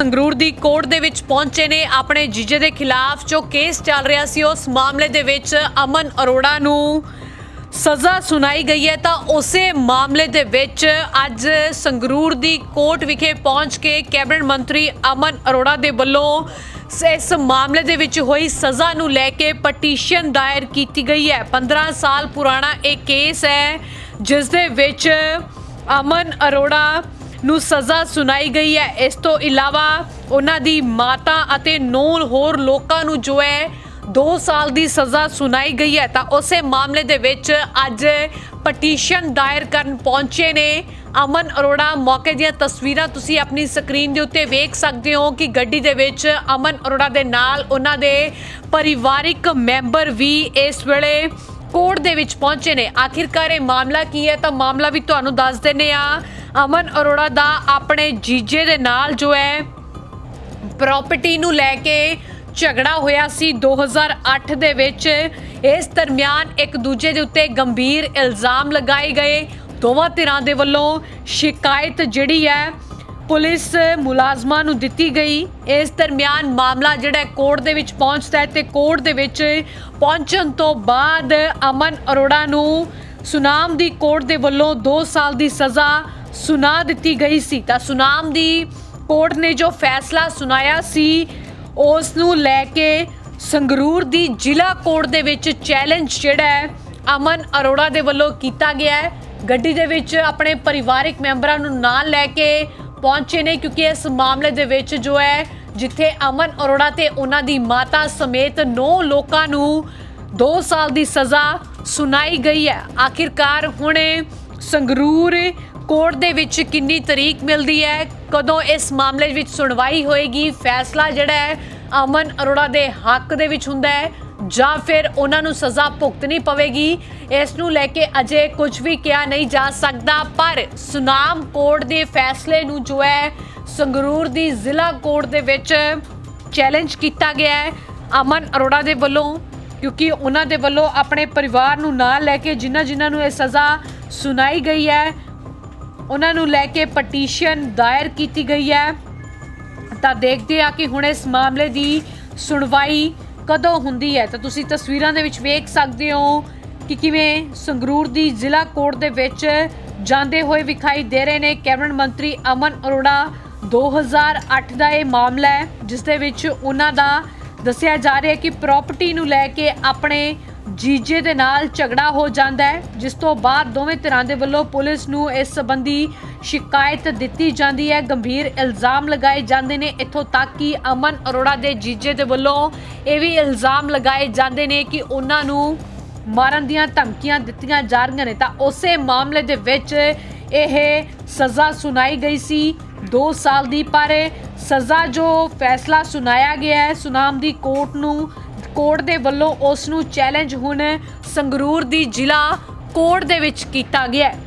ਸੰਗਰੂਰ ਦੀ court ਦੇ ਵਿੱਚ ਪਹੁੰਚੇ ਨੇ ਆਪਣੇ ਜੀਜੇ ਦੇ ਖਿਲਾਫ ਜੋ ਕੇਸ ਚੱਲ ਰਿਹਾ ਸੀ, ਉਸ ਮਾਮਲੇ ਦੇ ਵਿੱਚ ਅਮਨ ਅਰੋੜਾ ਨੂੰ ਸਜ਼ਾ ਸੁਣਾਈ ਗਈ ਹੈ। ਤਾਂ ਉਸੇ ਮਾਮਲੇ ਦੇ ਵਿੱਚ ਅੱਜ ਸੰਗਰੂਰ ਦੀ ਕੋਰਟ ਵਿਖੇ ਪਹੁੰਚ ਕੇ ਕੈਬਨਿਟ ਮੰਤਰੀ ਅਮਨ ਅਰੋੜਾ ਦੇ ਵੱਲੋਂ ਸ- ਇਸ ਮਾਮਲੇ ਦੇ ਵਿੱਚ ਹੋਈ ਸਜ਼ਾ ਨੂੰ ਲੈ ਕੇ ਪਟੀਸ਼ਨ ਦਾਇਰ ਕੀਤੀ ਗਈ ਹੈ। 15 ਸਾਲ ਪੁਰਾਣਾ ਇਹ ਕੇਸ ਹੈ, ਜਿਸ ਦੇ ਵਿੱਚ ਅਮਨ ਅਰੋੜਾ ਨੂੰ ਸਜ਼ਾ ਸੁਣਾਈ ਗਈ ਹੈ। ਇਸ ਤੋਂ ਇਲਾਵਾ ਉਹਨਾਂ ਦੀ ਮਾਤਾ ਅਤੇ ਨੌ ਹੋਰ ਲੋਕਾਂ ਨੂੰ ਜੋ ਹੈ 2 ਸਾਲ ਦੀ ਸਜ਼ਾ ਸੁਣਾਈ ਗਈ ਹੈ। ਤਾਂ ਉਸੇ ਮਾਮਲੇ ਦੇ ਵਿੱਚ ਅੱਜ ਪਟੀਸ਼ਨ ਦਾਇਰ ਕਰਨ ਪਹੁੰਚੇ ਨੇ। ਅਮਨ ਅਰੋੜਾ, ਮੌਕੇ ਦੀਆਂ ਤਸਵੀਰਾਂ ਤੁਸੀਂ ਆਪਣੀ ਸਕਰੀਨ ਦੇ ਉੱਤੇ ਵੇਖ ਸਕਦੇ ਹੋ ਕਿ ਗੱਡੀ ਦੇ ਵਿੱਚ ਅਮਨ ਅਰੋੜਾ ਦੇ ਨਾਲ ਉਹਨਾਂ ਦੇ ਪਰਿਵਾਰਿਕ ਮੈਂਬਰ ਵੀ ਇਸ ਵੇਲੇ ਕੋਰਟ ਦੇ ਵਿੱਚ ਪਹੁੰਚੇ ਨੇ। ਆਖਿਰਕਾਰ ਇਹ ਮਾਮਲਾ ਕੀ ਹੈ ਤਾਂ ਮਾਮਲਾ ਵੀ ਤੁਹਾਨੂੰ ਦੱਸ ਦਿੰਨੇ ਆ ਅਮਨ ਅਰੋੜਾ ਦਾ ਆਪਣੇ ਜੀਜੇ ਦੇ ਨਾਲ ਜੋ ਹੈ ਪ੍ਰਾਪਰਟੀ ਨੂੰ ਲੈ ਕੇ ਝਗੜਾ ਹੋਇਆ ਸੀ 2008 ਦੇ ਵਿੱਚ। ਇਸ ਦਰਮਿਆਨ ਇੱਕ ਦੂਜੇ ਦੇ ਉੱਤੇ ਗੰਭੀਰ ਇਲਜ਼ਾਮ ਲਗਾਏ ਗਏ। ਦੋਵਾਂ ਧਿਰਾਂ ਦੇ ਵੱਲੋਂ ਸ਼ਿਕਾਇਤ ਜਿਹੜੀ ਹੈ, ਪੁਲਿਸ ਮੁਲਾਜ਼ਮਾਂ ਨੂੰ ਦਿੱਤੀ ਗਈ। ਇਸ ਦਰਮਿਆਨ ਮਾਮਲਾ ਜਿਹੜਾ ਕੋਰਟ ਦੇ ਵਿੱਚ ਪਹੁੰਚਦਾ ਹੈ ਤੇ ਕੋਰਟ ਦੇ ਵਿੱਚ ਪਹੁੰਚਣ ਤੋਂ ਬਾਅਦ ਅਮਨ ਅਰੋੜਾ ਨੂੰ ਸੁਨਾਮ ਦੀ ਕੋਰਟ ਦੇ ਵੱਲੋਂ 2 ਸਾਲ ਦੀ ਸਜ਼ਾ ਸੁਣਾ ਦਿੱਤੀ ਗਈ ਸੀ। ਤਾਂ ਸੁਨਾਮ ਦੀ ਕੋਰਟ ਨੇ ਜੋ ਫੈਸਲਾ ਸੁਣਾਇਆ ਸੀ, ਉਸ ਨੂੰ ਲੈ ਕੇ ਸੰਗਰੂਰ ਦੀ ਜ਼ਿਲ੍ਹਾ ਕੋਰਟ ਦੇ ਵਿੱਚ ਚੈਲੰਜ ਜਿਹੜਾ ਹੈ, ਅਮਨ ਅਰੋੜਾ ਦੇ ਵੱਲੋਂ ਕੀਤਾ ਗਿਆ ਹੈ। ਗੱਡੀ ਦੇ ਵਿੱਚ ਆਪਣੇ ਪਰਿਵਾਰਿਕ ਮੈਂਬਰਾਂ ਨੂੰ ਨਾਲ ਲੈ ਕੇ ਪਹੁੰਚੇ ਨੇ, ਕਿਉਂਕਿ ਇਸ ਮਾਮਲੇ ਦੇ ਵਿੱਚ ਜੋ ਹੈ, ਜਿੱਥੇ ਅਮਨ ਅਰੋੜਾ ਤੇ ਉਹਨਾਂ ਦੀ ਮਾਤਾ ਸਮੇਤ 9 ਲੋਕਾਂ ਨੂੰ 2 ਸਾਲ ਦੀ ਸਜ਼ਾ ਸੁਣਾਈ ਗਈ ਹੈ। ਆਖਿਰਕਾਰ ਹੁਣੇ ਸੰਗਰੂਰ ਕੋਰਟ ਦੇ ਵਿੱਚ ਕਿੰਨੀ ਤਰੀਕ ਮਿਲਦੀ ਹੈ? ਕਦੋਂ ਇਸ ਮਾਮਲੇ ਵਿੱਚ ਸੁਣਵਾਈ ਹੋਏਗੀ? ਫੈਸਲਾ ਜਿਹੜਾ ਹੈ, ਅਮਨ ਅਰੋੜਾ ਦੇ ਹੱਕ ਦੇ ਵਿੱਚ ਹੁੰਦਾ ਹੈ ਜਾਂ ਫਿਰ ਉਹਨਾਂ ਨੂੰ ਸਜ਼ਾ ਭੁਗਤਣੀ ਪਵੇਗੀ? ਇਸ ਨੂੰ ਲੈ ਕੇ ਅਜੇ ਕੁਝ ਵੀ ਕਿਹਾ ਨਹੀਂ ਜਾ ਸਕਦਾ, ਪਰ ਸੁਨਾਮ ਕੋਰਟ ਦੇ ਫੈਸਲੇ ਨੂੰ ਜੋ ਹੈ, ਸੰਗਰੂਰ ਦੀ ਜ਼ਿਲ੍ਹਾ ਕੋਰਟ ਦੇ ਵਿੱਚ ਚੈਲੰਜ ਕੀਤਾ ਗਿਆ ਹੈ। ਅਮਨ ਅਰੋੜਾ ਦੇ ਵੱਲੋਂ, ਕਿਉਂਕਿ ਉਹਨਾਂ ਦੇ ਵੱਲੋਂ ਆਪਣੇ ਪਰਿਵਾਰ ਨੂੰ ਨਾਲ ਲੈ ਕੇ ਜਿਨ੍ਹਾਂ ਜਿਨ੍ਹਾਂ ਨੂੰ ਇਹ ਸਜ਼ਾ ਸੁਣਾਈ ਗਈ ਹੈ। ਉਹਨਾਂ ਨੂੰ ਲੈ ਕੇ ਪਟੀਸ਼ਨ ਦਾਇਰ ਕੀਤੀ ਗਈ ਹੈ। ਤਾਂ ਦੇਖਦੇ ਆ ਕਿ ਹੁਣ ਇਸ ਮਾਮਲੇ ਦੀ ਸੁਣਵਾਈ ਕਦੋਂ ਹੁੰਦੀ ਹੈ। ਤਾਂ ਤੁਸੀਂ ਤਸਵੀਰਾਂ ਦੇ ਵਿੱਚ ਵੇਖ ਸਕਦੇ ਹੋ ਕਿ ਕਿਵੇਂ ਸੰਗਰੂਰ ਦੀ ਜ਼ਿਲ੍ਹਾ ਕੋਰਟ ਦੇ ਵਿੱਚ ਜਾਂਦੇ ਹੋਏ ਵਿਖਾਈ ਦੇ ਰਹੇ ਨੇ ਕੈਬਨਿਟ ਮੰਤਰੀ ਅਮਨ ਅਰੋੜਾ। 2008 ਦਾ ਇਹ ਮਾਮਲਾ ਹੈ, ਜਿਸ ਦੇ ਵਿੱਚ ਉਹਨਾਂ ਦਾ ਦੱਸਿਆ ਜਾ ਰਿਹਾ ਹੈ ਕਿ ਪ੍ਰਾਪਰਟੀ ਨੂੰ ਲੈ ਕੇ ਆਪਣੇ ਜੀਜੇ ਦੇ ਨਾਲ ਝਗੜਾ ਹੋ ਜਾਂਦਾ ਹੈ, ਜਿਸ ਤੋਂ ਬਾਅਦ ਦੋਵੇਂ ਧਿਰਾਂ ਦੇ ਵੱਲੋਂ ਪੁਲਿਸ ਨੂੰ ਇਸ ਸੰਬੰਧੀ ਸ਼ਿਕਾਇਤ ਦਿੱਤੀ ਜਾਂਦੀ ਹੈ। ਗੰਭੀਰ ਇਲਜ਼ਾਮ ਲਗਾਏ ਜਾਂਦੇ ਨੇ। ਇੱਥੋਂ ਤੱਕ ਕਿ ਅਮਨ ਅਰੋੜਾ ਦੇ ਜੀਜੇ ਦੇ ਵੱਲੋਂ ਇਹ ਵੀ ਇਲਜ਼ਾਮ ਲਗਾਏ ਜਾਂਦੇ ਨੇ ਕਿ ਉਹਨਾਂ ਨੂੰ ਮਾਰਨ ਦੀਆਂ ਧਮਕੀਆਂ ਦਿੱਤੀਆਂ ਜਾ ਰਹੀਆਂ ਨੇ। ਤਾਂ ਉਸੇ ਮਾਮਲੇ ਦੇ ਵਿੱਚ ਇਹ ਸਜ਼ਾ ਸੁਣਾਈ ਗਈ ਸੀ 2 ਸਾਲ ਦੀ। ਪਰ ਸਜ਼ਾ ਜੋ ਫੈਸਲਾ ਸੁਣਾਇਆ ਗਿਆ ਹੈ, ਸੁਨਾਮ ਦੀ ਕੋਰਟ ਨੂੰ ਕੋਰਟ ਦੇ ਵੱਲੋਂ ਉਸ ਨੂੰ ਚੈਲੰਜ ਹੁਣ ਸੰਗਰੂਰ ਦੀ ਜ਼ਿਲ੍ਹਾ ਕੋਰਟ ਦੇ ਵਿੱਚ ਕੀਤਾ ਗਿਆ ਹੈ।